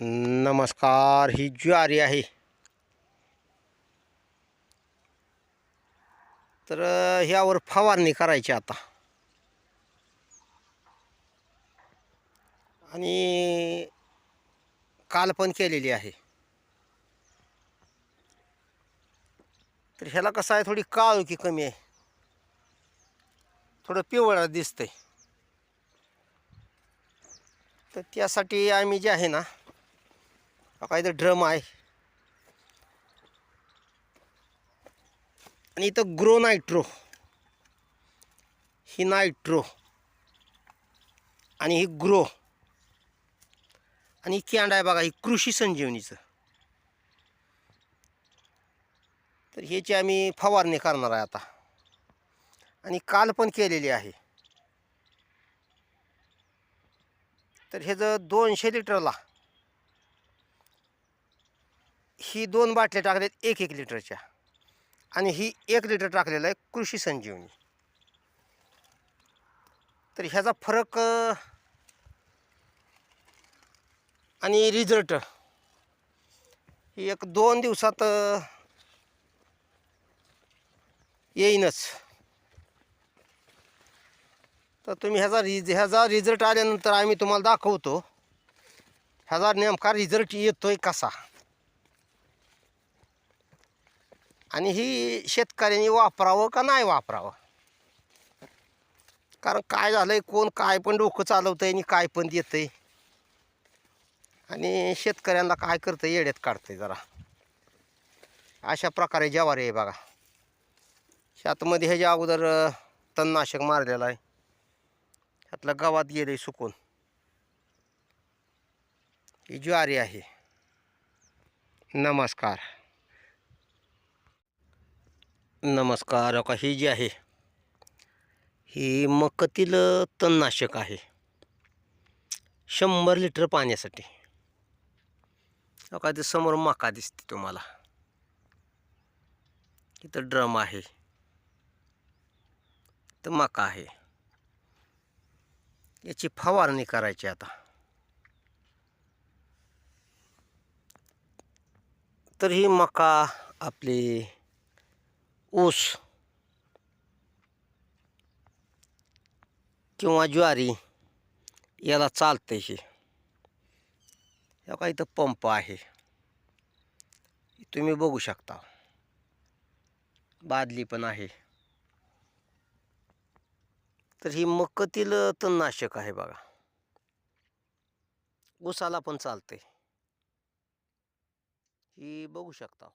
नमस्कार ही ज्वारी आहे. तर ह्यावर फवारणी करायची आता. आणि काल पण केलेली आहे. तर ह्याला कसं आहे थोडी काळुकी कमी आहे. थोडं पिवळं दिसतंय. तर त्यासाठी आम्ही जे आहे ना काही इथं ड्रम आहे. आणि इथं ग्रो नायट्रो. ही नायट्रो. आणि ही ग्रो. आणि कॅन्ड आहे बघा ही कृषी संजीवनीचं. तर ह्याची आम्ही फवारणी करणार आहे आता. आणि काल पण केलेली आहे. तर ह्याचं दोनशे लिटरला ही दोन बाटल्या टाकल्यात एक एक लिटरच्या. आणि ही एक लिटर टाकलेलं आहे कृषी संजीवनी. तर ह्याचा फरक आणि रिझल्ट. ही एक दोन दिवसात येईनच. तर तुम्ही ह्याचा रिज ह्याचा रिझल्ट आल्यानंतर आम्ही तुम्हाला दाखवतो. ह्याचा नेमका रिझल्ट येतोय कसा? आणि ही शेतकऱ्यांनी वापरावं का नाही वापरावं? कारण काय झालंय कोण काय पण डोकं चालवतं आहे आणि काय पण देतंय. आणि शेतकऱ्यांना काय करतं येड्यात काढतंय जरा. अशा प्रकारे ज्वारी आहे बघा. शेतमध्ये ह्याच्या अगोदर तणनाशक मारलेलं आहे. ह्यातलं गावात आहे सुकून. ही ज्वारी आहे. नमस्कार. नमस्कार का ही जी आहे ही मकतील तणनाशक आहे. शंभर लिटर पाण्यासाठी. का ते समोर मका दिसते तुम्हाला. इथं ड्रम आहे. तर मका आहे. याची फवारणी करायची आता. तर ही मका आपली ऊस किंवा ज्वारी याला चालते हे. या का इथं पंप आहे. तुम्ही बघू शकता. बादली पण आहे. तर ही मक्कतील तणनाशक आहे बघा. ऊसाला पण चालते ही बघू शकता.